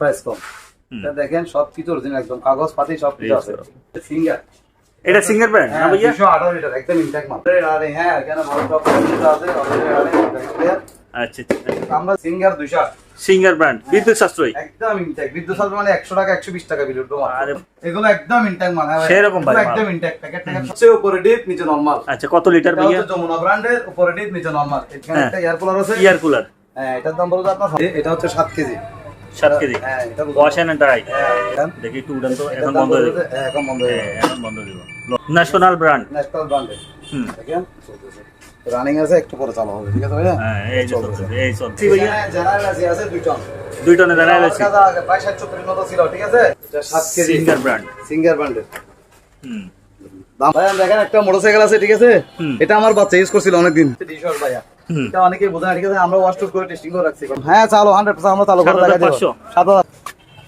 Price কম। দেখেন সব কিছু অরিজিনাল একদম কাগজ পাতি সব কিছু আছে। সিঙ্গার এটা সিঙ্গার ব্র্যান্ড না হ্যাঁ ভাইয়া? দুশো আঠারো লিটার একদম ইনট্যাক্ট মাল। আরে হ্যাঁ এখানে ভালো টপ আছে দেখেন, আচ্ছা আচ্ছা আমরা সিঙ্গার দুশো সিঙ্গার ব্র্যান্ড বিদ্যুৎ সাশ্রয়ী। একদম ইনট্যাক্ট বিদ্যুৎ সাল মানে একশো টাকা একশো বিশ টাকা বিল উঠবো আরে এগুলো একদম ইনট্যাক্ট মাল হ্যাঁ। সেরকম ভাই একদম ইনট্যাক্ট প্যাকেট প্যাকেট সবচেয়ে উপরে ডিপ নিচে নরমাল আচ্ছা কত লিটার এটা ভাইয়া? হচ্ছে যমুনা ব্র্যান্ডের উপরে ডিপ নিচে নরমাল এখানে হ্যাঁ। একটা এয়ার কুলার আছে। ইয়ার কুলার হ্যাঁ এটার দাম বলব আপনার। এটা হচ্ছে সাত কেজি। সাত কেজি। হ্যাঁ এটা ড্রাই হ্যাঁ দেখি একটু উড়ান তো এখন বন্ধ হয়ে যাবে হ্যাঁ, এখন বন্ধ হয়ে হ্যাঁ, যাবে এখন বন্ধ দিব ন্যাশনাল ব্র্যান্ড ন্যাশনাল ব্র্যান্ডের হুম। দেখেন রানিং আছে একটু পরে চালু হবে ঠিক আছে ভাইয়া? হ্যাঁ এই চলছে এই চলছে ভাইয়া জেনারেল আছে আছে দুই টন। দুই টনে প্রায় ষাট সত্তর মতো ছিল ঠিক আছে? এটা সাত কেজি। সিঙ্গার ব্র্যান্ড সিঙ্গার ব্র্যান্ডের হুম। দাম ভাইয়া দেখেন একটা মোটরসাইকেল আছে ঠিক আছে? এটা আমার বাচ্চা ইউজ করছিল অনেকদিন। ভাইয়া। এটা অনেকেই বোঝে না ঠিক আছে? আমরা ওয়াশ করে টেস্টিং করে রাখছি। হ্যাঁ চালো হান্ড্রেড পার্সেন্ট আমরা চালু করে দেখা পাঁচশো? সাত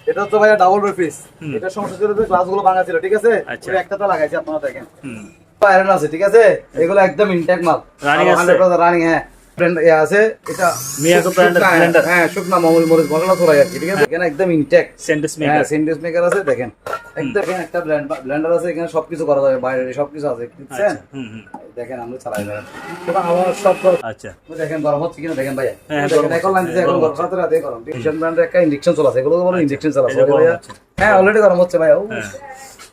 এটা হচ্ছে ভাইয়া ডাবল ফিস এটা সমস্যা ছিল যে গ্লাসগুলো ভাঙা ছিল ঠিক আছে? আচ্ছা। ওই একটাতে লাগাইছি আপনারা দেখেন। আয়রন আছে ঠিক আছে? এগুলো একদম মাল। আছে? রানিং হ্যাঁ। আছে এটা। হ্যাঁ শুকনা মমল মরিচ মশলা ছড়াই আর ঠিক আছে? এখানে একদম হ্যাঁ মেকার মেকার আছে দেখেন। একটা ব্লেন্ডার আছে এখানে সবকিছু করা যাবে বাইরে সবকিছু আছে বুঝছেন? আচ্ছা দেখেন আমরা চালাই এটা আমার সব আচ্ছা। দেখেন গরম হচ্ছে কিনা দেখেন ভাইয়া। হ্যাঁ, দেখেন এখন লাইন দিছে এখন গরম রাতে গরম। ব্র্যান্ডের একটা ইনজেকশন চলা আছে এগুলো বলে ইনজেকশন চলা আছে ভাইয়া। হ্যাঁ অলরেডি গরম হচ্ছে ভাইয়া। হ্যাঁ।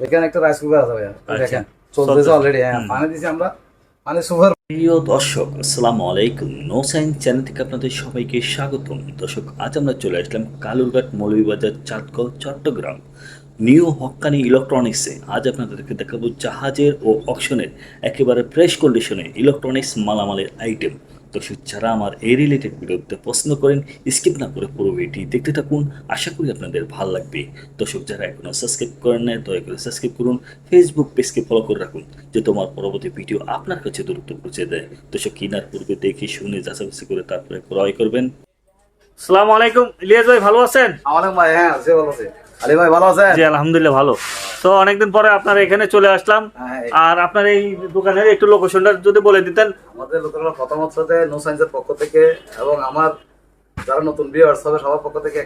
এখানে একটা রাইস কুকার আছে ভাইয়া। আচ্ছা। দেখেন চলতেছে। অলরেডি হ্যাঁ পানি দিছি আমরা। মানে সুপার প্রিয় দর্শক আসসালামু আলাইকুম। নো সাইন চ্যানেল থেকে আপনাদের সবাইকে স্বাগতম। দর্শক আজ আমরা চলে আসলাম কালুরঘাট মৌলভীবাজার চাঁদকল চট্টগ্রাম। নিউ হক্কানি ইলেকট্রনিক্সে আজ আপনাদেরকে দেখাবো জাহাজের ও অকশনের একেবারে ফ্রেশ কন্ডিশনে ইলেকট্রনিক্স মালামালের আইটেম। দর্শক যারা আমার এই রিলেটেড ভিডিওতে পছন্দ করেন স্কিপ না করে পুরো ভিডিওটি দেখতে থাকুন আশা করি আপনাদের ভালো লাগবে। দর্শক যারা এখনও সাবস্ক্রাইব করেন না দয়া করে সাবস্ক্রাইব করুন ফেসবুক পেজকে ফলো করে রাখুন যে তোমার পরবর্তী ভিডিও আপনার কাছে দ্রুত পৌঁছে দেয়। দর্শক কিনার পূর্বে দেখে শুনে যাচাবাচি করে তারপরে ক্রয় করবেন। আসসালামু আলাইকুম ইলিয়াস ভাই ভালো আছেন? আমাদের ভাই হ্যাঁ ভালো আছে। আলী ভাই ভালো আছেন? জি আলহামদুলিল্লাহ ভালো। তো অনেকদিন পরে আপনার এখানে চলে আসলাম। হ্যাঁ, আর আপনার এই দোকানের একটু লোকেশনটা যদি বলে দিতেন। আমাদের লোকেরা প্রথম হচ্ছে যে নো সায়েন্সের পক্ষ থেকে এবং আমার যারা নতুন ভিউয়ার্স হবে সবার পক্ষ থেকে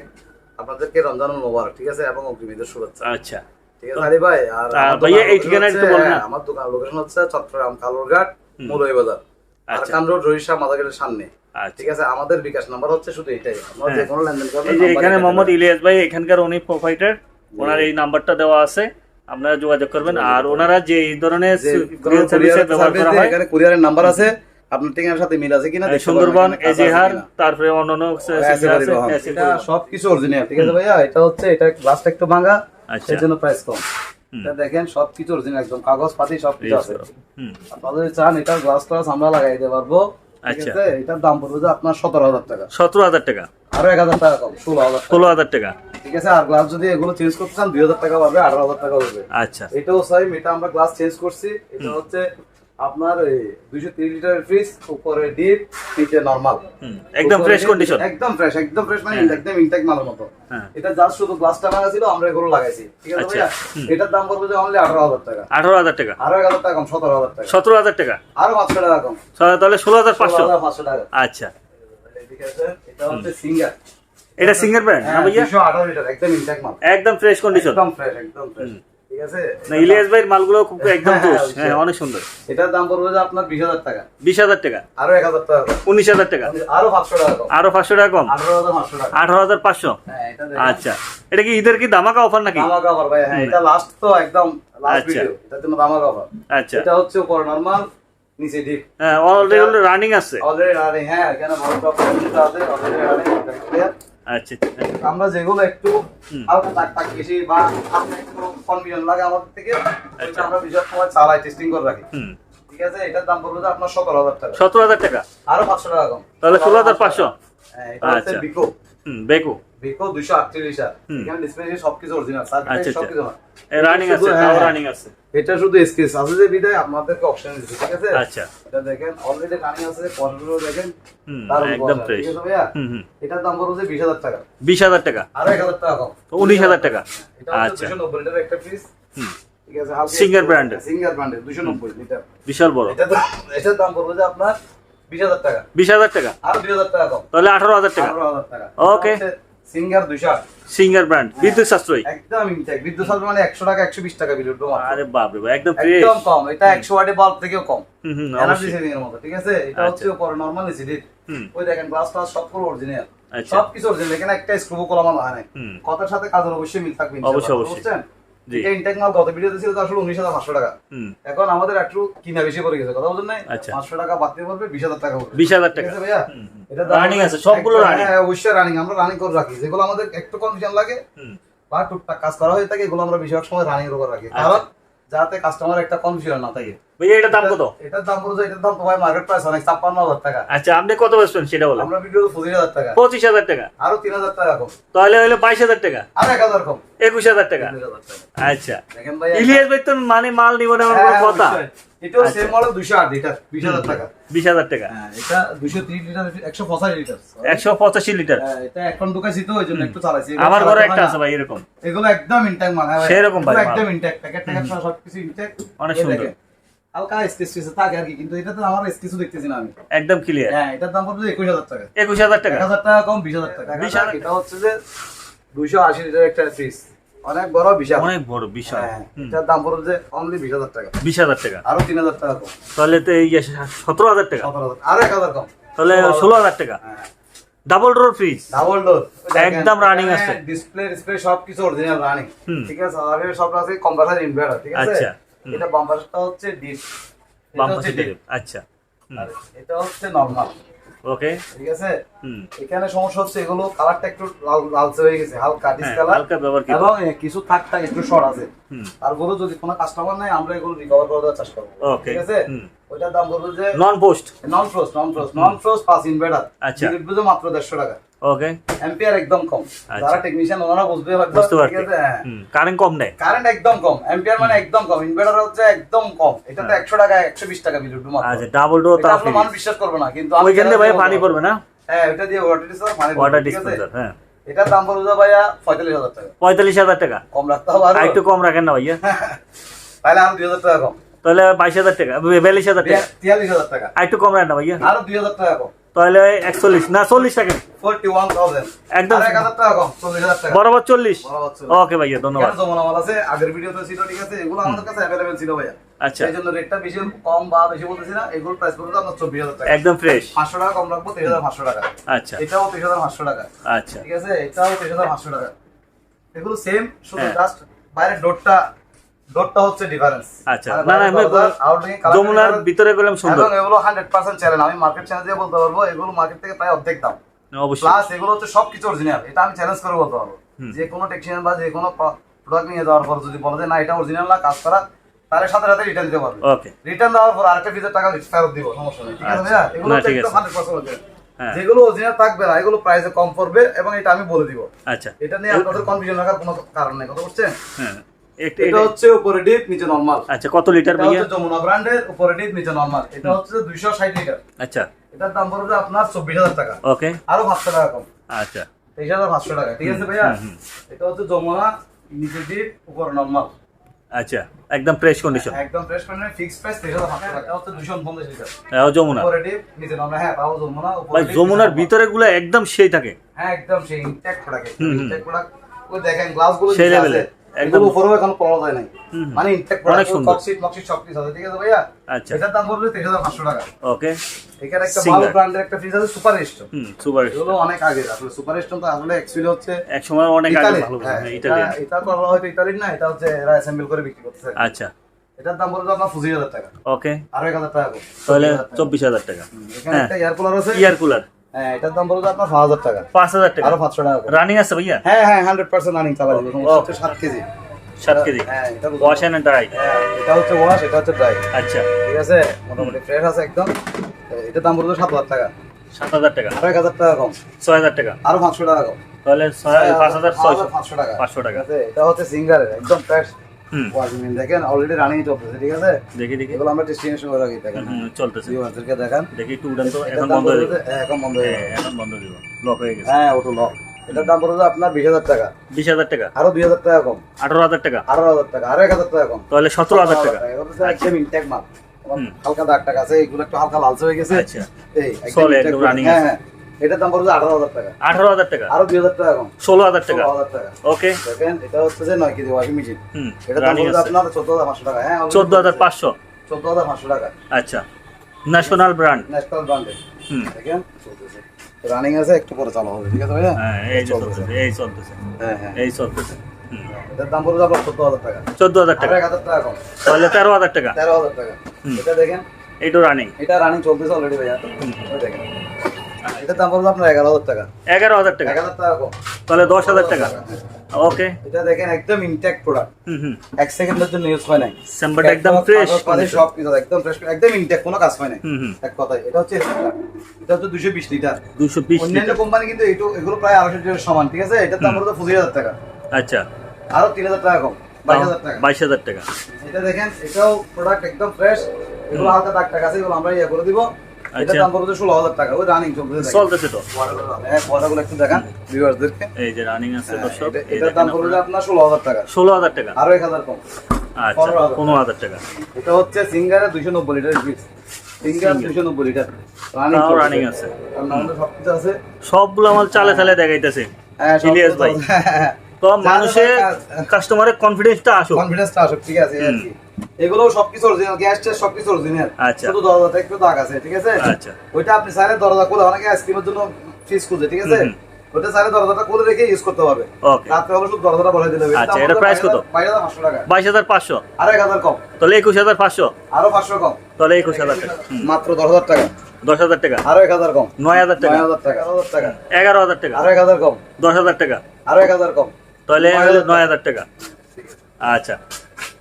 আপনাদেরকে রমজান মোবারক ঠিক আছে? এবং অগ্রিম ঈদের শুভেচ্ছা। আচ্ছা। ঠিক আছে আলী ভাই? আর আর ভাইয়া, এই ঠিকানা একটু বলেন হ্যাঁ, আমার দোকান লোকেশন হচ্ছে চট্টগ্রাম কালুরঘাট মৌলভীবাজার আচ্ছা। আরকান রোড রহিশা মাদাগেটের সামনে। আচ্ছা ঠিক আছে আমাদের বিকাশ নাম্বার হচ্ছে শুধু এটাই। আপনারা হ্যাঁ। যে কোনো লেনদেন করবেন এই যে এখানে মোহাম্মদ ইলিয়াস ভাই এখানকার উনি প্রোভাইডার ওনার এই নাম্বারটা দেওয়া আছে। আপনারা যোগাযোগ করবেন। আর ওনারা যে এই ধরনের যে ব্যবহার করা হয় এখানে কুরিয়ারের নাম্বার আছে। আপনার ঠিকানার সাথে মিল আছে কিনা সুন্দরবন এজেহার। তারপরে অন্যান্য সবকিছু অরিজিনাল ঠিক আছে ভাইয়া? এটা হচ্ছে এটা গ্লাসটা একটু ভাঙা। আচ্ছা। সেই জন্য প্রাইস কম। দেখেন সবকিছু অরিজিনাল একদম কাগজ পাতি সবকিছু আছে। চান এটা গ্লাস ক্লাস আমরা লাগাই দিতে পারব। আচ্ছা। এটার দাম পড়বে যে আপনার সতেরো হাজার টাকা। সতেরো হাজার টাকা। আরও এক হাজার টাকা কম ষোলো হাজার ষোলো হাজার টাকা। ঠিক আছে? আর গ্লাস যদি এগুলো চেঞ্জ করতে চান দুই হাজার টাকা পাবে আঠারো হাজার টাকা পাবে আচ্ছা। এটাও সেম এটা আমরা গ্লাস চেঞ্জ করছি। এটা হচ্ছে আপনার দুইশো তিরিশ লিটারের ফ্রিজ উপরে ডিপ নিচে নর্মাল একদম ফ্রেশ কন্ডিশন একদম ফ্রেশ একদম ফ্রেশ মানে একদম ইনটেক মালের মতো। হ্যাঁ। এটা জাস্ট শুধু গ্লাসটা ভাঙা ছিল আমরা এগুলো লাগাইছি। ঠিক আছে আচ্ছা, ভাইয়া? এটার দাম পড়বে যে অনলি আঠারো হাজার টাকা। আঠারো হাজার টাকা? আরও এক হাজার টাকা কম সতেরো হাজার টাকা। সতেরো হাজার টাকা? আরও পাঁচশো টাকা কম। তাহলে ষোলো হাজার পাঁচশো। পাঁচশো টাকা। আচ্ছা। এটা হচ্ছে সিঙ্গার এটা সিঙ্গার ব্র্যান্ড না হ্যাঁ ভাইয়া? আঠারো লিটার একদম ইনটেক মাল। একদম ফ্রেশ কন্ডিশন একদম ফ্রেশ একদম ফ্রেশ ঠিক আছে? না ইলিয়াস ভাইয়ের মালগুলো খুব একদম হ্যাঁ, হ্যাঁ, অনেক সুন্দর। এটার দাম পড়বে যে আপনার বিশ হাজার টাকা। বিশ হাজার টাকা। আরও এক হাজার টাকা উনিশ হাজার টাকা। আরও পাঁচশো টাকা আরও পাঁচশো টাকা কম? আঠারো হাজার পাঁচশো টাকা। আঠারো হাজার পাঁচশো? হ্যাঁ এটা আচ্ছা। এটা কি ঈদের কি ধামাকা অফার নাকি? ভাই হ্যাঁ এটা লাস্ট তো একদম লাস্ট আচ্ছা। ভিডিও এটার জন্য দামা কভার আচ্ছা। এটা হচ্ছে উপর নরমাল নিচে ডিপ হ্যাঁ অলরেডি রানিং আছে। অলরেডি রানিং হ্যাঁ এখানে ভালো টপ আছে অলরেডি রানিং আচ্ছা আমরা যেগুলো একটু হালকা টাক টাক বেশি বা আপনি একটু কনফিডেন্ট লাগে আমাদের থেকে আমরা বিশেষ সময় চালাই টেস্টিং করে রাখি। ঠিক আছে? এটার দাম পড়বে আপনার সতেরো হাজার টাকা। সতেরো হাজার টাকা? আরও পাঁচশো টাকা কম। তাহলে ষোলো হাজার পাঁচশো? হ্যাঁ এটা হচ্ছে আচ্ছা। বিকো। হুম বেকু। দুইশো আটত্রিশ আর। এখানে ডিসপ্লে সবকিছু অরিজিনাল আচ্ছা, সবকিছু না রানিং আছে তাও হ্যাঁ, রানিং আছে। এটা শুধু স্কেচ আছে যে বিদায় আপনাদেরকে অপশন দিচ্ছে ঠিক আছে? আচ্ছা। এটা দেখেন অলরেডি রানিং আছে পনেরো দেখেন তার একদম ফ্রেশ এটার দাম পড়বে বিশ হাজার টাকা। বিশ হাজার টাকা? আরও এক হাজার টাকা কম। তো উনিশ হাজার টাকা? আচ্ছা। দুশো নব্বই লিটার একটা পিস হুম। ঠিক আছে হালকা Singer সিঙ্গার দুশো নব্বই লিটার। বিশাল বড়। এটা এটার দাম পড়বে যে আপনার বিশ হাজার টাকা। বিশ হাজার টাকা? আর দুই হাজার টাকা কম। তাহলে আঠারো হাজার টাকা। Okay. সিঙ্গার দুইশো আট সিঙ্গার ব্র্যান্ড বিদ্যুৎ সাশ্রয়ী। একদম ইনটেক বিদ্যুৎ সাশ্রয় মানে একশো টাকা একশো বিশ টাকা বিল উঠবে আরে বাপ রে একদম ফ্রেশ একদম কম। এটা একশো ওয়াটের বাল্ব থেকেও কম। হুম হুম এনার্জি সেভিং এর মতো ঠিক আছে? এটা হচ্ছে আচ্ছা। নরমাল এসিডি ওই দেখেন গ্লাস টাস সব পুরো অরিজিনাল সব কিছু অরিজিনাল এখানে একটা স্ক্রু কলাম হয় না কথার সাথে কাজের অবশ্যই মিল থাকবে অবশ্যই, অবশ্যই। অবশ্যই। বুঝছেন জি। এটা ইনটেক মাল গত ভিডিওতে ছিল তো আসলে উনিশ হাজার পাঁচশো টাকা। এখন আমাদের একটু কিনা বেশি করে গেছে কথা বলছেন না আচ্ছা। পাঁচশো টাকা বাড়তে পড়বে বিশ হাজার টাকা বিশ হাজার টাকা। ভাইয়া। এটা হলো আছে, সবগুলো একটা- হ্যাঁ অবশ্যই রানিং আমরা রানিং করে রাখি। যেগুলো আমাদের একটু কনফিউশন লাগে বা টুকটাক কাজ করা হয়ে থাকে এগুলো আমরা বেশিরভাগ সময় রানিং এর উপর রাখি। আচ্ছা। কারণ যাতে কাস্টমার একটা কনফিউশন না থাকে। ভাই এটা দাম কত? এটা দাম পড়ছে এটার দাম তো ভাই মার্কেট প্রাইস অনেক ছাপ্পান্ন হাজার টাকা। আচ্ছা আপনি কত বেচবেন সেটা বলেন। আমরা ভিডিও পঁচিশ হাজার টাকা। পঁচিশ হাজার টাকা। আরও তিন হাজার টাকা কম। তাহলে হলো বাইশ হাজার টাকা। আর 1000 কম। একুশ হাজার টাকা। আচ্ছা। দেখেন ভাই ইলিয়াস ভাই তো মানে মাল নিব না আমার হ্যাঁ, কথা। এটাও। সেম মডেল দুশো আট লিটার বিশ হাজার টাকা। বিশ হাজার টাকা। হ্যাঁ এটা দুশো তিরিশ লিটার একশো পঁচাশি লিটার একশো পঁচাশি লিটার হ্যাঁ, এটা এখন ঢুকাইছি তো ওই জন্য একটু চালাইছি। আমার ঘরে একটা আছে ভাই এরকম। এগুলো একদম ইনট্যাক্ট মানে ভাই। সেরকম ভাই, একদম ইনট্যাক্ট প্যাকেট প্যাকেট সহ সবকিছু ইনট্যাক্ট অনেক সুন্দর। হালকা স্কেচ স্কেচ থাকে আর কি কিন্তু এটাতে আমার স্কেচও দেখতেছি না আমি। একদম ক্লিয়ার হ্যাঁ এটার দাম পড়বে একুশ হাজার টাকা। একুশ হাজার টাকা। এক হাজার টাকা কম বিশ হাজার টাকা। 20,000 টাকা। এটা হচ্ছে যে দুইশো আশি লিটার একটা ফ্রিজ অনেক বড় বিশাল অনেক বড় বিশাল হ্যাঁ এটার দাম পড়বে যে অনলি বিশ হাজার টাকা। বিশ হাজার টাকা। আরও তিন হাজার টাকা কম। তাহলে তো এই সতেরো হাজার টাকা। সতেরো হাজার। আরও এক হাজার কম। তাহলে ষোলো হাজার টাকা। হ্যাঁ। Double door fridge double door একদম running আছে। ডিসপ্লে ডিসপ্লে সবকিছু অরিজিনাল রানিং। ঠিক আছে? আর সব আছে কম্প্রেসার ইনভার্টার ঠিক আছে? আচ্ছা, এটা বাম্পারটা হচ্ছে ডিপ বাম এটা পাশে হচ্ছে দিকে। আচ্ছা। এটা হচ্ছে নরমাল ওকে ঠিক আছে? হুম। এখানে সমস্যা হচ্ছে এগুলো কালারটা একটু লাল লালচে হয়ে গেছে হালকা ডিস হ্যাঁ, কালার হালকা ব্যবহার কি এবং কিছু থাক থাক একটু শর্ট আছে। হুম। আরগুলো যদি কোনো কাস্টমার নাই আমরা এগুলো রিকভার করে দেওয়ার চেষ্টা করব। ঠিক আছে? হুম ওইটার দাম যে non frost non frost non frost non frost inverter আচ্ছা। বিদ্যুৎ মাত্র দেড়শো টাকা। ওকে এম্পিয়ার একদম কম। আচ্ছা। যারা টেকনিশিয়ান ওনারা বুঝবে বুঝতে ঠিক আছে? হ্যাঁ। কারেন্ট কম কারেন্ট একদম কম। মানে একদম কম। ইনভার্টার হচ্ছে একদম কম। এটাতে একশো টাকা একশো বিশ টাকা বিল মাত্র। আচ্ছা ডাবল ডোর এটা তা মানুষ বিশ্বাস করবে না কিন্তু আমি ওইখান ভাই পানি পড়বে না? হ্যাঁ ওটা দিয়ে ওয়াটার ডিসপেন্সার পানি ওয়াটার ডিসপেন্সার হ্যাঁ। এটার দাম পড়বে ভাইয়া পঁয়তাল্লিশ হাজার টাকা। পঁয়তাল্লিশ হাজার টাকা। কম রাখতে হবে আর একটু কম রাখেন না ভাইয়া। তাহলে আরও দুই হাজার টাকা কম। তাহলে বাইশ হাজার টাকা বিয়াল্লিশ হাজার টাকা। তিয়াল্লিশ হাজার টাকা। আর একটু কম রাখেন না ভাইয়া। আরও দুই হাজার টাকা কম। তাহলে একচল্লিশ না চল্লিশ টাকা। Forty one thousand. একদম বরাবর চল্লিশ? ওকে ভাইয়া ধন্যবাদ। আছে আগের ভিডিওতে ছিল ঠিক আছে? এগুলো আমাদের কাছে অ্যাভেলেবেল ছিল ভাইয়া। আচ্ছা। এই জন্য রেটটা বেশি কম বা বেশি বলতেছি না এগুলোর প্রাইস পড়বে আপনার চব্বিশ হাজার টাকা। একদম ফ্রেশ পাঁচশো টাকা কম রাখব তেইশ হাজার পাঁচশো টাকা। আচ্ছা। এটাও তেইশ হাজার পাঁচশো টাকা। আচ্ছা। ঠিক আছে? এটাও তেইশ হাজার পাঁচশো টাকা। এগুলো সেম শুধু হ্যাঁ। জাস্ট বাইরের ডোরটা ডোরটা হচ্ছে ডিফারেন্স আচ্ছা না না আমি যমুনার ভিতরে গেলাম সুন্দর। এবং এগুলো হান্ড্রেড পার্সেন্ট চ্যানেল আমি মার্কেট চ্যানেল দিয়ে বলতে পারব এগুলো মার্কেট থেকে প্রায় অর্ধেক দাম। অবশ্যই। প্লাস এগুলো হচ্ছে সবকিছু অরিজিনাল এটা আমি চ্যালেঞ্জ করে বলতে পারব। যে কোনো টেকনিশিয়ান বা যে কোনো প্রোডাক্ট নিয়ে যাওয়ার পর যদি বলে যে না এটা অরিজিনাল না কাজ করা তাহলে সাথে সাথে রিটার্ন দিতে পারবে। ওকে রিটার্ন দেওয়ার পর আরেকটা ফিজের টাকা ফেরত দিব সমস্যা নেই ঠিক আছে আচ্ছা। এগুলো হচ্ছে ঠিক একদম আছে। হান্ড্রেড পার্সেন্ট হ্যাঁ। যেগুলো অরিজিনাল থাকবে না এগুলো প্রাইসে কম পড়বে এবং এটা আমি বলে দিব। আচ্ছা। এটা নিয়ে আপনাদের কনফিউশন রাখার কোনো কারণ নেই কথা বলছেন? হ্যাঁ। এটা এটা- হচ্ছে উপরে ডিপ নিচে নরমাল আচ্ছা কত লিটার ভাইয়া? যমুনা ব্র্যান্ডের উপরে ডিপ নিচে নরমাল এটা হচ্ছে দুইশো ষাট লিটার। আচ্ছা। এটার দাম পড়বে আপনার চব্বিশ হাজার টাকা। ওকে। আরও পাঁচশো টাকা কম। আচ্ছা। তেইশ হাজার পাঁচশো টাকা ঠিক আছে ভাইয়া? হুম, হুম। এটা হচ্ছে যমুনা নিচে ডিপ উপরে নরমাল আচ্ছা একদম ফ্রেশ কন্ডিশন একদম ফ্রেশ ফিক্স প্রাইস টাকা। হচ্ছে উনপঞ্চাশ লিটার। যমুনা। উপরে ডিপ নিচে নরমাল হ্যাঁ যমুনা ভাই যমুনার ভিতরে গুলো একদম সেই থাকে। হ্যাঁ একদম সেই ইনটেক্ট প্রোডাক্ট হুম, হুম। ইনটেক্ট প্রোডাক্ট ওই দেখেন গ্লাসগুলো সেই একদম। উপরেও এখন পাওয়া যায় নাই। মানে ইনটেক্ট অনেক সুন্দর। কক্সিট মক্সিট সব কিছু আছে ঠিক আছে ভাইয়া? আচ্ছা। এটার দাম পড়বে তেইশ হাজার পাঁচশো টাকা। ওকে। এখানে একটা ভালো ব্র্যান্ডের একটা ফ্রিজ আছে সুপার স্টোন হুম সুপার এগুলো অনেক আগে আসলে সুপার স্টোন তো আসলে অ্যাকচুয়ালি হচ্ছে এক সময় অনেক আগে ভালো হ্যাঁ, হ্যাঁ, এটা করা হয়তো ইতালির না এটা হচ্ছে এরা অ্যাসেম্বল করে বিক্রি করতেছে। আচ্ছা। এটার দাম পড়বে আপনার পঁচিশ হাজার টাকা। ওকে। আরও এক হাজার টাকা তাহলে চব্বিশ হাজার টাকা। এখানে হ্যাঁ। একটা এয়ার কুলার আছে। ইয়ার কুলার হ্যাঁ এটার দাম পড়বে আপনার পাঁচ হাজার টাকা। পাঁচ হাজার টাকা? আরও পাঁচশো টাকা রানিং আছে ভাইয়া? হ্যাঁ হ্যাঁ হান্ড্রেড পার্সেন্ট রানিং চালা যাবে সাত কেজি। সাত কেজি? হ্যাঁ এটা ওয়াশ ড্রাই হ্যাঁ, এটা হচ্ছে ওয়াশ এটা হচ্ছে ড্রাই আচ্ছা। ঠিক আছে? মোটামুটি ফ্রেশ আছে একদম। এটার দাম পড়বে সাত হাজার টাকা। সাত হাজার টাকা? এক হাজার টাকা কম। ছয় হাজার টাকা? আরও পাঁচশো টাকা কম। তাহলে পাঁচ হাজার ছয়শো। পাঁচশো টাকা। পাঁচশো টাকা। এটা হচ্ছে সিঙ্গারের একদম ফ্রেশ হুম। ওয়াশিং দেখেন অলরেডি রানিং চলতেছে ঠিক আছে? দেখি দেখি। এগুলো আমরা টেস্টিং করে রাখি দেখেন। চলতেছে। ভিউয়ারদেরকে দেখান। দেখি একটু উড়ান তো এখন বন্ধ হয়ে হ্যাঁ, এখন বন্ধ হয়ে হ্যাঁ এখন বন্ধ দিব লক হয়ে গেছে। হ্যাঁ ওটা লক এটার দাম পড়বে আপনার বিশ হাজার টাকা। বিশ হাজার টাকা? আরও দুই হাজার টাকা কম। আঠারো হাজার টাকা? আঠারো হাজার টাকা আরও এক হাজার টাকা কম। তাহলে সতেরো হাজার টাকা। একদম ইনটেক মাল। হালকা দাগ টাক আছে এগুলো একটু হালকা লালচে হয়ে গেছে। আচ্ছা। এই একদম product। হ্যাঁ হ্যাঁ। এটার দাম পড়বে আঠারো হাজার টাকা। আঠারো হাজার টাকা? আরও দুই হাজার টাকা কম। ষোলো হাজার টাকা? টাকা। ওকে দেখেন এটা হচ্ছে যে নয় কেজি ওয়াশিং মেশিন এটার দাম রানিং পড়বে আপনার চোদ্দ হাজার পাঁচশো টাকা। হ্যাঁ চোদ্দ হাজার পাঁচশো? চোদ্দ হাজার পাঁচশো টাকা। আচ্ছা। ন্যাশনাল ব্র্যান্ড ন্যাশনাল ব্র্যান্ডের হুম। দেখেন চলতেছে। রানিং আছে একটু পরে চালু হবে ঠিক আছে ভাইয়া? হ্যাঁ এই চলতেছে। চলতেছে এই চলতেছে। হ্যাঁ হ্যাঁ। এই চলতেছে। হুম। এটার দাম পড়বে আপনার চোদ্দ হাজার টাকা। চোদ্দ হাজার টাকা? এক হাজার টাকা কম। তাহলে তেরো হাজার টাকা? তেরো হাজার টাকা। এটা দেখেন। এইটা রানিং এটা রানিং চলতেছে অলরেডি ভাইয়া। দেখেন। এটার দাম পড়বে আপনার এগারো হাজার টাকা। এগারো হাজার টাকা? হাজার টাকা কম। তাহলে দশ হাজার টাকা। ওকে এটা দেখেন একদম ইনট্যাক্ট প্রোডাক্ট হুম হুম। এক সেকেন্ডের জন্য ইউজ হয় নাই। স্যাম্বারটা একদম ফ্রেশ সব কিছু একদম ফ্রেশ একদম ইনট্যাক্ট কোনো কাজ হয় নাই। হুম হুম। এক কথায়। এটা হচ্ছে এটা হচ্ছে লিটার দুশো বিশ অন্যান্য কোম্পানি কিন্তু এটু এগুলো প্রায় আড়াইশো লিটারের সমান ঠিক আছে? এটার দাম পড়বে পঁচিশ হাজার টাকা। আচ্ছা। আরও তিন হাজার টাকা কম বাইশ হাজার টাকা। বাইশ হাজার টাকা। এটা দেখেন এটাও প্রোডাক্ট একদম ফ্রেশ এগুলো হালকা দাগ টাকা আছে এগুলো আমরা ইয়ে করে দিব। এটার আচ্ছা। দাম পড়বে ষোলো হাজার টাকা ওই রানিং চলতেছে চলতেছে তো। হ্যাঁ পয়সাগুলো একটু দেখান ভিউয়ার্সদেরকে এই যে রানিং আছে দর্শক এটার দাম পড়বে আপনার। ষোলো হাজার টাকা। ষোলো হাজার টাকা। আরও এক হাজার কম। আচ্ছা পনেরো হাজার। পনেরো হাজার টাকা। এটা হচ্ছে সিঙ্গারে দুইশো নব্বই লিটার পিস সিঙ্গার দুইশো নব্বই লিটার। রানিং আছে। আর সবকিছু আছে। সবগুলো আমার চালে চালে দেখাইতেছে। হ্যাঁ ইলিয়াস ভাই। তো মানুষের কাস্টমারের কনফিডেন্সটা আসুক। কনফিডেন্সটা আসুক ঠিক আছে। এগুলো সবকিছু অরিজিনাল গ্যাস টেস সবকিছু অরিজিনাল আচ্ছা। শুধু দরজাটা একটু দাগ আছে ঠিক আছে? আচ্ছা। ওইটা আপনি চাইলে দরজা খুলে অনেকে আইসক্রিমের জন্য ফিস খুঁজে ঠিক আছে? ওইটা চাইলে দরজাটা খুলে রেখে ইউজ করতে পারবে। রাত্রে হলে শুধু দরজাটা বলে দিলে আচ্ছা, হচ্ছে price কত? বাইশ হাজার পাঁচশো টাকা। বাইশ হাজার পাঁচশো। আরও এক হাজার কম। তাহলে একুশ হাজার পাঁচশো। আরও পাঁচশো কম। তাহলে একুশ হাজার টাকা। মাত্র দশ হাজার টাকা। দশ হাজার টাকা। আরও এক হাজার কম। নয় হাজার টাকা। টাকা। এগারো হাজার টাকা। আরও এক হাজার কম। দশ হাজার টাকা। আরও এক হাজার কম। তাহলে নয় হাজার টাকা। আচ্ছা।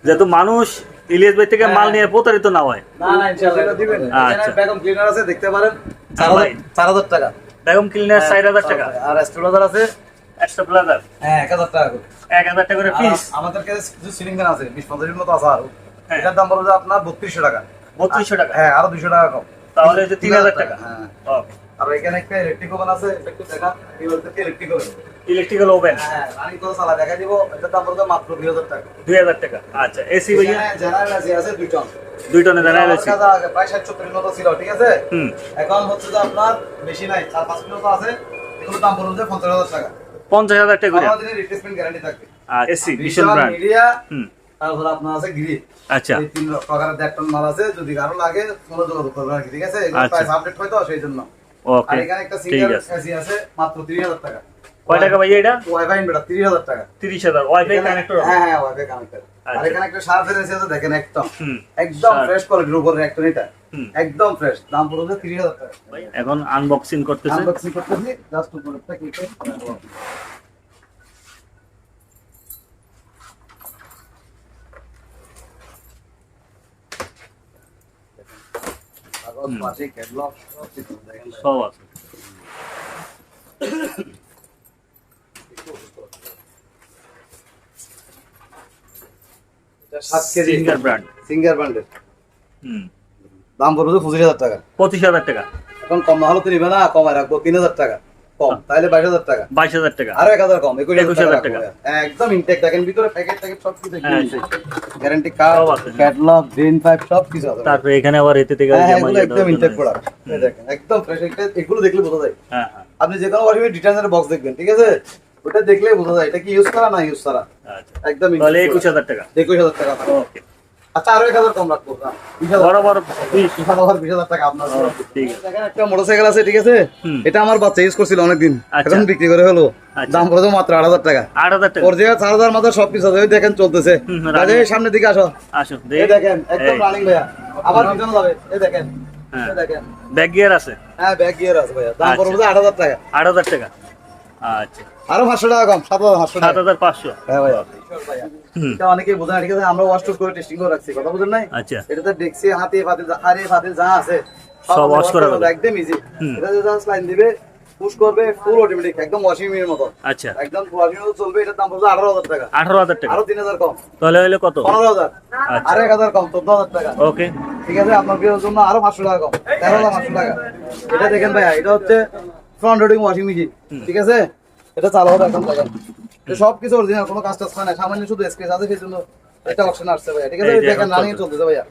যেহেতু মানুষ ইলিয়াস ভাই থেকে মাল নিয়ে প্রতারিত না হয়। না না ইনশাআল্লাহ দিবেন। আচ্ছা। বেগম ক্লিনার আছে দেখতে পারেন। চার। হাজার- চার হাজার টাকা। বেগম ক্লিনার চার হাজার টাকা। আর স্টেবিলাইজার আছে? হ্যাঁ এক হাজার টাকা করে। এক হাজার টাকা করে পিস আমাদের কাছে কিছু সিলিং ফ্যান আছে বিশ পঞ্চাশের মতো আছে আরও। হ্যাঁ। এটার দাম পড়বে আপনার বত্রিশশো টাকা। বত্রিশশো টাকা? হ্যাঁ আরও দুশো টাকা কম। তাহলে যে তিন হাজার টাকা। হ্যাঁ। ওকে আর এখানে একটা ইলেকট্রিক ওভেন আছে এটা একটু ইলেকট্রিক ওভেন ইলেকট্রিক্যাল ওভেন হ্যাঁ রানি করে চালা দেখা দিব এটার দাম পড়বে মাত্র দুই হাজার টাকা। দুই হাজার টাকা আচ্ছা এসি ভাইয়া? জেনারেল এসি আছে দুই টন দুই টনে জানাই আছি আমার প্রায় ষাট সত্তর মতো ছিল ঠিক আছে? হুম। এখন হচ্ছে যে আপনার বেশি নাই চার পাঁচ কিলো তো আছে এগুলোর দাম পড়বে যে পঞ্চাশ হাজার টাকা। পঞ্চাশ হাজার টাকা করে? আমাদের রিপ্লেসমেন্ট গ্যারান্টি থাকবে। আর এসি ভীষণ ব্র্যান্ড মিডিয়া হুম। তারপর আপনার আছে গিরি আচ্ছা। এই তিন প্রকারের দেড় টন মাল আছে যদি কারও লাগে কোনো যোগাযোগ করবে আর কি ঠিক আছে? এগুলো আচ্ছা। প্রাইস আপডেট হয় তো সেই জন্য। ওকে এখানে একটা ঠিক আছে। এসি আছে মাত্র তিরিশ হাজার টাকা। কয় টাকা ভাইয়া এটা? ওয়াইফাই ইনভার্টার তিরিশ হাজার টাকা। তিরিশ হাজার ওয়াইফাই কানেক্টর হ্যাঁ হ্যাঁ ওয়াইফাই কানেক্টর আর আচ্ছা। এখানে একটা শার্পের এসি আছে দেখেন একদম। একদম ফ্রেশ কোয়ালিটির উপরে একটা এটা। একদম ফ্রেশ দাম পড়বে তিরিশ হাজার টাকা। এখন আনবক্সিং করতেছে। আনবক্সিং করতেছি জাস্ট ক্যাটলগ সব আছে সিঙ্গার ব্র্যান্ড সিঙ্গার ব্র্যান্ডের হুম দাম পড়বে পঁচিশ হাজার টাকা। পঁচিশ হাজার টাকা। এখন কম না হলে তো নিবে না কমায় রাখব তিন হাজার টাকা। কম তাহলে বাইশ হাজার টাকা। বাইশ হাজার টাকা। আরও এক হাজার কম একুশ একুশ হাজার টাকা টাকা। একদম ইনটেক দেখেন ভিতরে প্যাকেট ট্যাকেট সব কিছু হ্যাঁ। Guarantee card. Catalog drain pipe সব কিছু আছে। তারপরে এখানে আবার এতে থেকে হ্যাঁ হ্যাঁ, একদম ইনটেক দেখেন একদম ফ্রেশ এগুলো দেখলে বোঝা যায়। হ্যাঁ হ্যাঁ। আপনি যে কোনো ওয়াশিং ডিটারজেন্টের বক্স দেখবেন ঠিক আছে? ওটা দেখলে বোঝা যায় এটা কি ইউজ করা না ইউজ করা? আচ্ছা। একদম তাহলে একুশ হাজার টাকা। একুশ হাজার টাকা। ওকে আচ্ছা আরও এক হাজার কম রাখব বিশ হাজার। টাকা আপনার একটা মোটরসাইকেল আছে ঠিক আছে? এটা আমার বাচ্চা ইউজ করছিল অনেকদিন। আচ্ছা। এখন বিক্রি করে হলো। আচ্ছা। দাম পড়েছে মাত্র আট হাজার টাকা। আট হাজার টাকা। ওর জায়গায় চার হাজার মাত্র সব কিছু আছে। দেখেন চলতেছে। কাজে সামনের দিকে আসো। আসো দেখেন একদম রানিং ভাইয়া। আবার পিছনে যাবে। এই দেখেন। হ্যাঁ। দেখেন। ব্যাক গিয়ার আছে? হ্যাঁ ব্যাগ গিয়ার আছে ভাইয়া। দাম আচ্ছা। পড়বে আট হাজার টাকা। আট হাজার টাকা। আচ্ছা। আরও পাঁচশো টাকা কম সাত হাজার পাঁচশো সাত হাজার পাঁচশো। হ্যাঁ ভাইয়া। ভাইয়া হুম এটা অনেকেই বোঝে না ঠিক আছে? আমরা ওয়াশ করে টেস্টিং করে রাখছি কথা বুঝেন নাই? আচ্ছা। এটাতে ডেক্সি হাতে ফাতে হাড়ে ফাতে যা আছে সব wash করা একদম ইজি। এটা জাস্ট লাইন দিবে পুশ করবে ফুল অটোমেটিক একদম ওয়াশিং মেশিনের মতো। আচ্ছা। একদম ওয়াশিং মেশিন চলবে এটার দাম পড়বে আঠারো হাজার টাকা। আঠারো হাজার টাকা। আরও তিন হাজার কম। তাহলে হইলে কত? পনেরো হাজার। আচ্ছা। আর এক হাজার কম চোদ্দ হাজার টাকা। ওকে। ঠিক আছে? আপনার বিয়ের জন্য আরও পাঁচশো টাকা কম। তেরো হাজার পাঁচশো টাকা। এটা দেখেন ভাইয়া এটা হচ্ছে ফ্রন্ট লোডিং ওয়াশিং মেশিন ঠিক আছে? এটা চালু হবে এখন দেখেন এটা সব কিছু অরিজিনাল কোনো কাজ টাজ না। সামান্য শুধু স্ক্রেচ আছে সেই জন্য এটা অপশন আসছে ভাইয়া। ঠিক আছে? দেখেন রানিং চলতেছে। ভাইয়া।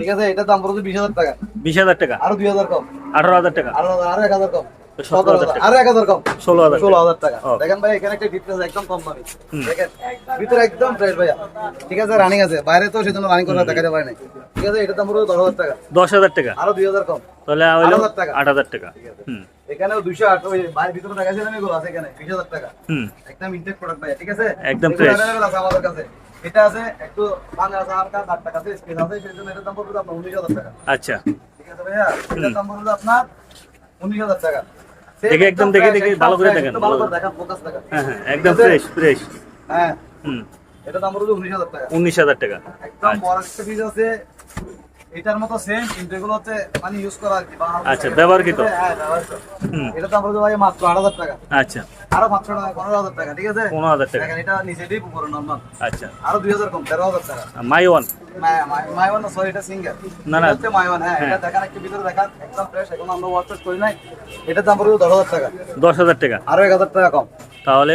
ঠিক আছে? এটার দাম পড়ছে বিশ হাজার টাকা। বিশ হাজার টাকা? আরও দুই হাজার কম। আঠারো হাজার টাকা? আরও আরও এক হাজার কম। সতেরো হাজার টাকা। আরও এক হাজার কম। ষোলো হাজার ষোলো টাকা। হাজার টাকা। দেখেন ভাই এখানে একটা ডিফারেন্স একদম কম দামি। দেখেন ভিতরে একদম ফ্রেশ ভাইয়া। ঠিক আছে? রানিং আছে। বাইরে তো সেজন্য রানিং করে দেখাতে পারে নাই। ঠিক আছে? এটা দাম পড়বে দশ হাজার টাকা। দশ হাজার টাকা? আরও দুই হাজার কম। তাহলে আট হাজার টাকা। আট হাজার টাকা। এখানেও দুইশো আট ওই বাইরের ভিতরে টাকা ছিল এগুলো আছে এখানে টাকা। হুম। একদম ইনটেক প্রোডাক্ট ভাইয়া ঠিক আছে? একদম এগুলো fresh। আছে আমাদের কাছে। এটা আছে একটু ভাঙা আছে হালকা আট টাকা আছে স্পেস আছে সেই জন্য এটার দাম পড়বে আপনার উনিশ হাজার টাকা। আচ্ছা। ঠিক আছে ভাইয়া? এটার দাম পড়বে আপনার টাকা। দেখে একদম দেখে দেখে ভালো করে দেখেন, ভালো করে দেখান ফোকাস দেখান। হ্যাঁ হ্যাঁ একদম ফ্রেশ ফ্রেশ হ্যাঁ। হুম। এটা দাম পড়বে উনিশ হাজার টাকা। উনিশ হাজার টাকা। একদম বড় একটা পিস আছে এটার মতো সেম কিন্তু এগুলো হচ্ছে মানে ইউজ করা আর কি আচ্ছা। ব্যবহারকৃত। হ্যাঁ এটা দাম পড়বে ভাই মাত্র আট হাজার টাকা। আচ্ছা। আরও পাঁচশো টাকা পনেরো হাজার টাকা ঠিক আছে? পনেরো হাজার টাকা। এটা নিচে ডিপ উপরে নর্মাল আচ্ছা। আরও দুই হাজার কম তেরো হাজার টাকা। মাই ওয়ান মাইওয়ান না সরি এটা সিঙ্গেল না, না। হচ্ছে মাইওয়ান হ্যাঁ হ্যাঁ। এটা দেখান একটু ভিতরে দেখান একদম ফ্রেশ এখন আমরা ওয়াশ করি নাই। এটার দাম পড়বে দশ হাজার টাকা। দশ হাজার টাকা। আরও এক হাজার টাকা কম। তাহলে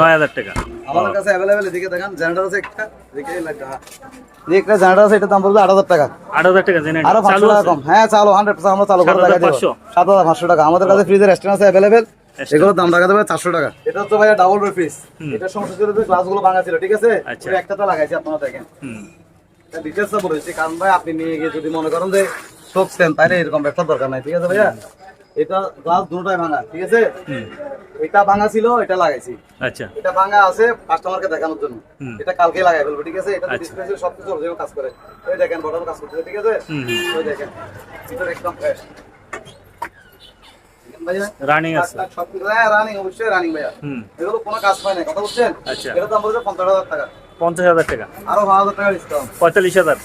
নয় হাজার টাকা। আমাদের কাছে অ্যাভেলেবেল এদিকে দেখান জেনারেটর আছে একটা এদিকে যে একটা জেনারেটর আছে এটার দাম পড়বে আট হাজার টাকা। আট হাজার টাকা জেনে আরও পাঁচশো চালু টাকা কম। হ্যাঁ চালো হান্ড্রেড পার্সেন্ট আমরা চালু করে দেখা দেবো। 7,500 সাত হাজার পাঁচশো টাকা। আমাদের কাছে ফ্রিজের স্ট্যান্ড আছে অ্যাভেলেবেল এগুলোর দাম টাকা দেবে চারশো টাকা। এটা হচ্ছে ভাইয়া ডাবল ডোর ফ্রিজ এটার সমস্যা ছিল যে গ্লাসগুলো ভাঙা ছিল ঠিক আছে? আচ্ছা। ওই একটাতে লাগাইছি আপনারা দেখেন। হুম। ডিটেলসটা বলেছি কারণ ভাই আপনি নিয়ে গিয়ে যদি মনে করেন যে ঠকছেন তাহলে এরকম ব্যবসার দরকার নাই ঠিক আছে ভাইয়া? এটা গ্লাস দুটোটাই ভাঙা ঠিক আছে? এটা ভাঙা ছিল এটা লাগাইছি। আচ্ছা। এটা ভাঙা আছে কাস্টমারকে দেখানোর জন্য। এটা কালকে লাগাই ফেলব ঠিক আছে? এটা। ডিসপ্লে সবকিছু অরিজিনাল কাজ করে। দেখেন কাজ করতেছে ঠিক আছে? ওই দেখেন ভিতরে একদম ফ্রেশ রানিং আছে। হ্যাঁ রানিং অবশ্যই রানিং ভাইয়া। এগুলো কোনো কাজ হয় না কথা বলছেন আচ্ছা। এটা দাম বলছে পঞ্চাশ হাজার টাকা। পঞ্চাশ হাজার টাকা। আরও পাঁচ হাজার টাকা ডিসকাউন্ট পঁয়তাল্লিশ হাজার।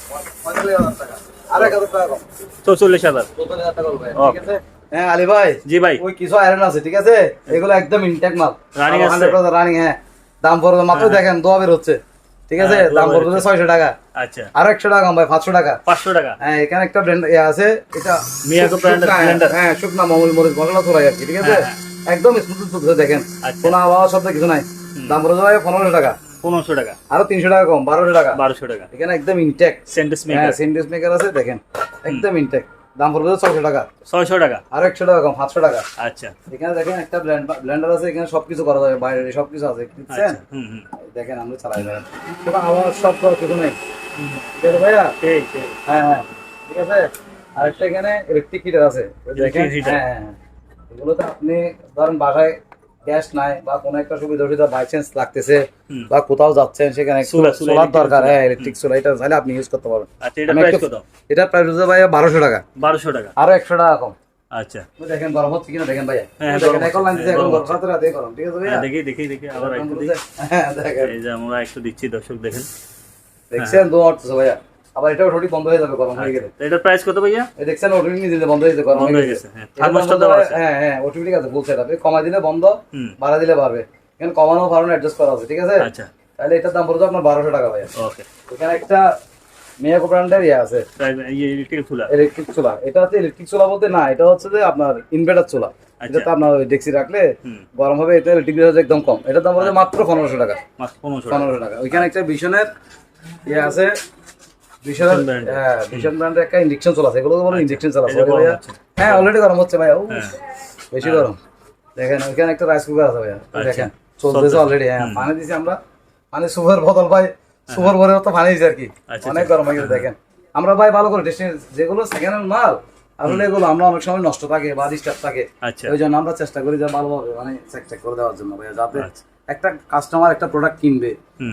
পঁয়তাল্লিশ হাজার টাকা। আর এক হাজার টাকা কম। চৌচল্লিশ হাজার। হাজার টাকা ঠিক আছে? হ্যাঁ আলী ভাই জি ভাই। ওই কিছু আয়রন আছে ঠিক আছে? এগুলো একদম ইনটেক মাল। Running আছে? রানিং হ্যাঁ। দাম পড়বে মাত্র দেখেন দোয়া বের হচ্ছে। ঠিক আছে? হ্যাঁ, দাম পড়বে ছয়শো টাকা। আচ্ছা। আর একশো টাকা কম ভাই পাঁচশো টাকা। পাঁচশো টাকা। হ্যাঁ এখানে একটা ব্র্যান্ড আছে এটা মিয়াকো blender। হ্যাঁ শুকনা মমল মরিচ মশলা ছড়াই আর কি ঠিক আছে? হ্যাঁ, একদম স্মুথ চলছে দেখেন। আচ্ছা। কোনো আবহাওয়া শব্দ কিছু নাই। দাম পড়বে ভাই পনেরোশো টাকা। পনেরোশো টাকা। আরও তিনশো টাকা কম বারোশো টাকা। বারোশো টাকা। এখানে একদম ইনটেক সেন্টেস হ্যাঁ মেকার সিন্ডিস মেকার আছে দেখেন। একদম ইনটেক দাম পড়বে ছয়শো টাকা। ছয়শো টাকা। আর একশো টাকা কম সাতশো টাকা। আচ্ছা। এখানে দেখেন একটা ব্লেন্ডার আছে এখানে সবকিছু করা যাবে বাইরে সবকিছু আছে বুঝছেন? হুম দেখেন আমরা চালাই যাবেন। আমার সব করা কিছু নেই। ঠিক আছে ভাইয়া? হ্যাঁ হ্যাঁ। ঠিক আছে? আরেকটা এখানে ইলেকট্রিক হিটার আছে। দেখেন? হ্যাঁ হ্যাঁ হ্যাঁ। এগুলোতে আপনি ধরেন বাসায় গ্যাস নাই বা কোনো একটা সুবিধা সুবিধা বাই চান্স লাগতেছে বা কোথাও যাচ্ছেন সেখানে সোলার দরকার হ্যাঁ ইলেকট্রিক সোলার এটা চাইলে আপনি ইউজ করতে পারবেন। আচ্ছা এটা প্রাইস হচ্ছে ভাইয়া বারোশো টাকা। বারোশো টাকা। আরও একশো টাকা কম। আচ্ছা। দেখেন গরম হচ্ছে কিনা দেখেন ভাইয়া। হ্যাঁ, দেখেন এখন লাইন দিচ্ছে এখন গরম গরম রাতে রাতে গরম ঠিক আছে ভাইয়া? দেখি দেখি দেখি আবার একটু দিই এই যে আমরা একটু দিচ্ছি দর্শক দেখেন। দেখছেন দু উঠতেছে ভাইয়া। আবার এটাও সঠিক বন্ধ হয়ে যাবে গরম হয়ে গেলে। তো এটার প্রাইস কত ভাইয়া? এই দেখছেন নিয়ে দিলে বন্ধ হয়ে যাবে গরম হয়ে গেছে হ্যাঁ এটা থার্মোস্টার দেওয়া আছে। হ্যাঁ হ্যাঁ ঠিক আছে বলছে এটা কমাই দিলে বন্ধ বাড়া দিলে বাড়বে। এখানে কমানো বাড়ানো অ্যাডজাস্ট করা আছে ঠিক আছে? আচ্ছা। তাহলে এটার দাম পড়বে আপনার বারোশো টাকা ভাইয়া। ওকে এখানে একটা মিয়াকো ব্র্যান্ডের ইয়ে আছে। ইলেকট্রিক চুলা। ইলেকট্রিক চুলা। এটা হচ্ছে ইলেকট্রিক চুলা বলতে না এটা হচ্ছে যে আপনার ইনভার্টার চুলা। এটা তো আপনার ডেক্সি রাখলে গরম হবে এটা ইলেকট্রিক বিল হচ্ছে একদম কম। এটার দাম পড়বে মাত্র পনেরোশো টাকা। মাস পনেরোশো টাকা। পনেরোশো টাকা। ওইখানে একটা ভীষণের ইয়ে আছে ভীষণের ভীষণ brand এর। হ্যাঁ ভীষণ ব্র্যান্ডের একটা ইন্ডাকশন চলা এগুলো বলো ইন্ডাকশন চলা এই যে গরম হচ্ছে। হ্যাঁ অলরেডি গরম হচ্ছে ভাইয়া। হ্যাঁ। বেশি গরম। দেখেন ওইখানে একটা রাইস কুকার আছে ভাইয়া। আচ্ছা। দেখেন চলতেছে। অলরেডি হ্যাঁ পানি দিছি আমরা। মানে সুপার ভাই সুপার ভরে তো পানি দিছি আর কি। আচ্ছা, অনেক গরম হয়ে গেছে দেখেন। আমরা ভাই ভালো করে টেস্টিং যেগুলো সেকেন্ড হ্যান্ড মাল আসলে এগুলো আমরা অনেক সময় নষ্ট থাকে বা ডিস্টার্ব থাকে। আচ্ছা। ওই জন্য আমরা চেষ্টা করি যে ভালোভাবে মানে চেক চেক করে দেওয়ার জন্য ভাইয়া যাতে আচ্ছা। একটা কাস্টমার একটা প্রোডাক্ট কিনবে।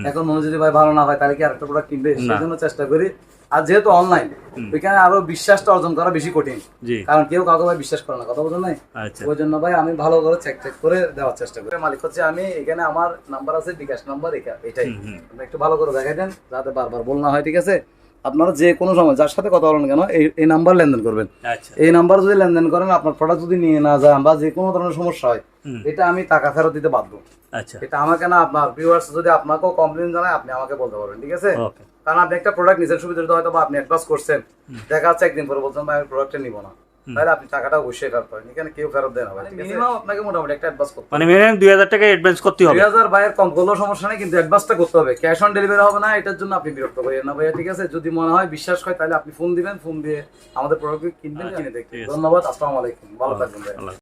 এখন মনে যদি ভাই ভালো না হয় তাহলে কি আরেকটা প্রোডাক্ট কিনবে? সেই জন্য চেষ্টা করি। আর যেহেতু অনলাইন ওইখানে আরও বিশ্বাসটা অর্জন করা বেশি কঠিন। কারণ কেউ কাউকে ভাই বিশ্বাস করে না কথা বলছেন নাই? আচ্ছা। ওই জন্য ভাই আমি ভালো করে চেক চেক করে দেওয়ার চেষ্টা করি। মালিক হচ্ছে আমি এখানে আমার নাম্বার আছে বিকাশ নাম্বার এটাই একটু ভালো করে দেখাই দেন যাতে বারবার বল না হয় ঠিক আছে? আপনারা যে কোনো সময় যার সাথে কথা বলেন কেন এই নাম্বার লেনদেন করবেন। আচ্ছা। এই নাম্বার যদি লেনদেন করেন আপনার প্রোডাক্ট যদি নিয়ে না যান বা যে কোনো ধরনের সমস্যা হয় এটা আমি টাকা ফেরত দিতে বাধ্য। আচ্ছা। এটা আমাকে না আপনার ভিউয়ার্স যদি আপনাকেও কমপ্লেন জানায় আপনি আমাকে বলতে পারবেন ঠিক আছে? কারণ আপনি একটা প্রোডাক্ট নিজের সুবিধার্থে হয়তো বা আপনি অ্যাডভান্স করছেন। দেখা যাচ্ছে একদিন পরে বলছেন ভাই আমি প্রোডাক্টটা নিব না। তাহলে আপনি টাকাটা অবশ্যই ফেরত পাবেন এখানে কেউ ফেরত দেয় না ভাই মিনিমাম আপনাকে মোটামুটি একটা অ্যাডভান্স করতে মানে মিনিমাম দুই হাজার টাকা অ্যাডভান্স করতে হবে। দুই হাজার বাইরের কম কোনো সমস্যা নেই কিন্তু অ্যাডভান্সটা করতে হবে। ক্যাশ অন ডেলিভারি হবে না এটার জন্য আপনি বিরক্ত করেন না ভাইয়া ঠিক আছে? যদি মনে হয় বিশ্বাস হয় তাহলে আপনি ফোন দিবেন ফোন দিয়ে আমাদের প্রোডাক্ট কিনবেন কিনে দেখবেন। ধন্যবাদ আসসালামু আলাইকুম। ভালো থাকবেন ভাই